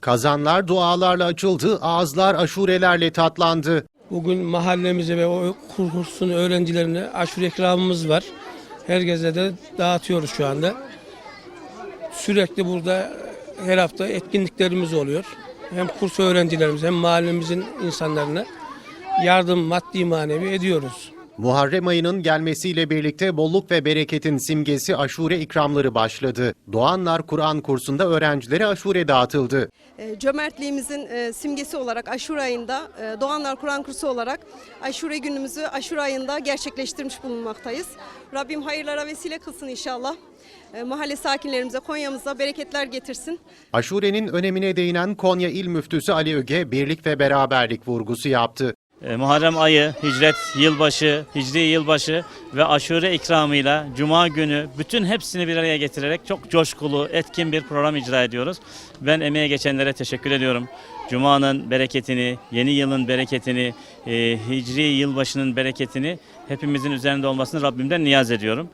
Kazanlar dualarla açıldı, ağızlar aşurelerle tatlandı. Bugün mahallemize ve o kur- kursun öğrencilerine aşure ikramımız var. Herkese de dağıtıyoruz şu anda. Sürekli burada her hafta etkinliklerimiz oluyor. Hem kurs öğrencilerimiz hem mahallemizin insanlarına yardım maddi manevi ediyoruz. Muharrem ayının gelmesiyle birlikte bolluk ve bereketin simgesi aşure ikramları başladı. Doğanlar Kur'an kursunda öğrencilere aşure dağıtıldı. E, Cömertliğimizin e, simgesi olarak Aşure ayında e, Doğanlar Kur'an kursu olarak Aşure günümüzü Aşure ayında gerçekleştirmiş bulunmaktayız. Rabbim hayırlara vesile kılsın inşallah. Mahalle sakinlerimize Konya'mıza bereketler getirsin. Aşurenin önemine değinen Konya İl Müftüsü Ali Öge, birlik ve beraberlik vurgusu yaptı. E, Muharrem ayı, hicret yılbaşı, hicri yılbaşı ve aşure ikramıyla Cuma günü bütün hepsini bir araya getirerek çok coşkulu, etkin bir program icra ediyoruz. Ben emeğe geçenlere teşekkür ediyorum. Cuma'nın bereketini, yeni yılın bereketini, e, hicri yılbaşının bereketini hepimizin üzerinde olmasını Rabbimden niyaz ediyorum.